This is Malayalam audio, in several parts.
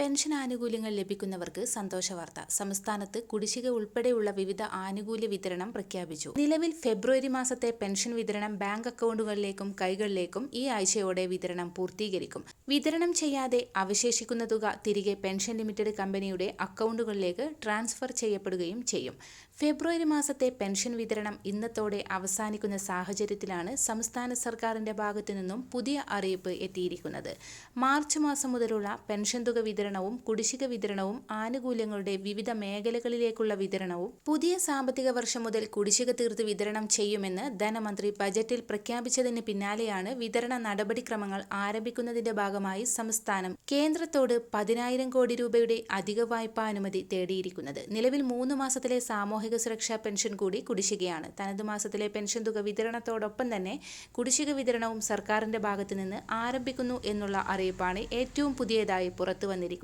പെൻഷൻ ആനുകൂല്യങ്ങൾ ലഭിക്കുന്നവർക്ക് സന്തോഷവാർത്ത സംസ്ഥാനത്ത് കുടിശ്ശിക ഉൾപ്പെടെയുള്ള വിവിധ ആനുകൂല്യ വിതരണം പ്രഖ്യാപിച്ചു. നിലവിൽ ഫെബ്രുവരി മാസത്തെ പെൻഷൻ വിതരണം ബാങ്ക് അക്കൗണ്ടുകളിലേക്കും കൈകളിലേക്കും ഈ ആഴ്ചയോടെ വിതരണം പൂർത്തീകരിക്കും. വിതരണം ചെയ്യാതെ അവശേഷിക്കുന്ന തുക തിരികെ പെൻഷൻ ലിമിറ്റഡ് കമ്പനിയുടെ അക്കൗണ്ടുകളിലേക്ക് ട്രാൻസ്ഫർ ചെയ്യപ്പെടുകയും ചെയ്യും. ഫെബ്രുവരി മാസത്തെ പെൻഷൻ വിതരണം ഇന്നത്തോടെ അവസാനിക്കുന്ന സാഹചര്യത്തിലാണ് സംസ്ഥാന സർക്കാരിന്റെ ഭാഗത്തു നിന്നും പുതിയ അറിയിപ്പ് എത്തിയിരിക്കുന്നത്. മാർച്ച് മാസം മുതലുള്ള പെൻഷൻ തുക വിതരണവും കുടിശ്ശിക വിതരണവും ആനുകൂല്യങ്ങളുടെ വിവിധ മേഖലകളിലേക്കുള്ള വിതരണവും പുതിയ സാമ്പത്തിക വർഷം മുതൽ കുടിശ്ശിക തീർത്ത് വിതരണം ചെയ്യുമെന്ന് ധനമന്ത്രി ബജറ്റിൽ പ്രഖ്യാപിച്ചതിന് പിന്നാലെയാണ് വിതരണ നടപടിക്രമങ്ങൾ ആരംഭിക്കുന്നതിന്റെ ഭാഗമായി സംസ്ഥാനം കേന്ദ്രത്തോട് പതിനായിരം കോടി രൂപയുടെ അധിക വായ്പാ അനുമതി തേടിയിരിക്കുന്നത്. നിലവിൽ മൂന്ന് മാസത്തിലെ സാമൂഹിക സുരക്ഷാ പെൻഷൻ കൂടി കുടിശ്ശികയാണ്. തനത് മാസത്തിലെ പെൻഷൻ തുക വിതരണത്തോടൊപ്പം തന്നെ കുടിശ്ശിക വിതരണവും സർക്കാരിന്റെ ഭാഗത്തുനിന്ന് ആരംഭിക്കുന്നു എന്നുള്ള അറിയിപ്പാണ് ഏറ്റവും പുതിയതായി പുറത്തു വന്നിരിക്കുന്നത്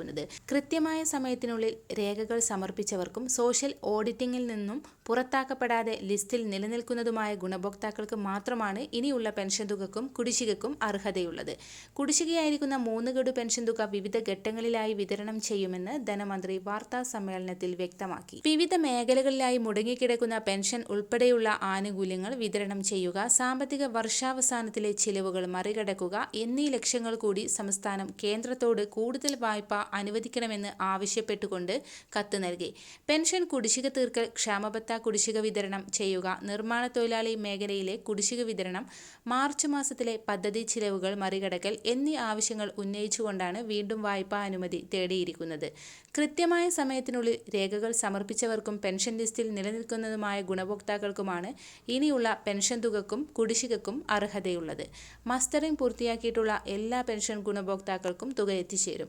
കൃത്യമായ സമയത്തിനുള്ളിൽ രേഖകൾ സമർപ്പിച്ചവർക്കും സോഷ്യൽ ഓഡിറ്റിംഗിൽ നിന്നും പുറത്താക്കപ്പെടാതെ ലിസ്റ്റിൽ നിലനിൽക്കുന്നതുമായ ഗുണഭോക്താക്കൾക്ക് മാത്രമാണ് ഇനിയുള്ള പെൻഷൻ തുകക്കും കുടിശ്ശികക്കും അർഹതയുള്ളത്. കുടിശ്ശികയായിരിക്കുന്ന മൂന്ന് ഗഡു പെൻഷൻ തുക വിവിധ ഘട്ടങ്ങളിലായി വിതരണം ചെയ്യുമെന്ന് ധനമന്ത്രി വാർത്താ സമ്മേളനത്തിൽ വ്യക്തമാക്കി. വിവിധ മേഖലകളിലായി മുടങ്ങിക്കിടക്കുന്ന പെൻഷൻ ഉൾപ്പെടെയുള്ള ആനുകൂല്യങ്ങൾ വിതരണം ചെയ്യുക സാമ്പത്തിക വർഷാവസാനത്തിലെ ചിലവുകൾ മറികടക്കുക എന്നീ ലക്ഷ്യങ്ങൾ കൂടി സംസ്ഥാനം കേന്ദ്രത്തോട് കൂടുതൽ വായ്പ അനുവദിക്കണമെന്ന് ആവശ്യപ്പെട്ടുകൊണ്ട് കത്ത് നൽകി. പെൻഷൻ കുടിശ്ശിക തീർക്കൽ ക്ഷാമബത്ത കുടിശ്ശിക വിതരണം ചെയ്യുക നിർമ്മാണ തൊഴിലാളി മേഖലയിലെ കുടിശ്ശിക വിതരണം മാർച്ച് മാസത്തിലെ പദ്ധതി ചിലവുകൾ മറികടക്കൽ എന്നീ ആവശ്യങ്ങൾ ഉന്നയിച്ചുകൊണ്ടാണ് വീണ്ടും വായ്പാ അനുമതി തേടിയിരിക്കുന്നത്. കൃത്യമായ സമയത്തിനുള്ളിൽ രേഖകൾ സമർപ്പിച്ചവർക്കും പെൻഷൻ ലിസ്റ്റിൽ നിലനിൽക്കുന്നതുമായ ഗുണഭോക്താക്കൾക്കുമാണ് ഇനിയുള്ള പെൻഷൻ തുകക്കും കുടിശ്ശികക്കും അർഹതയുള്ളത്. മസ്റ്ററിംഗ് പൂർത്തിയാക്കിയിട്ടുള്ള എല്ലാ പെൻഷൻ ഗുണഭോക്താക്കൾക്കും തുക എത്തിച്ചേരും.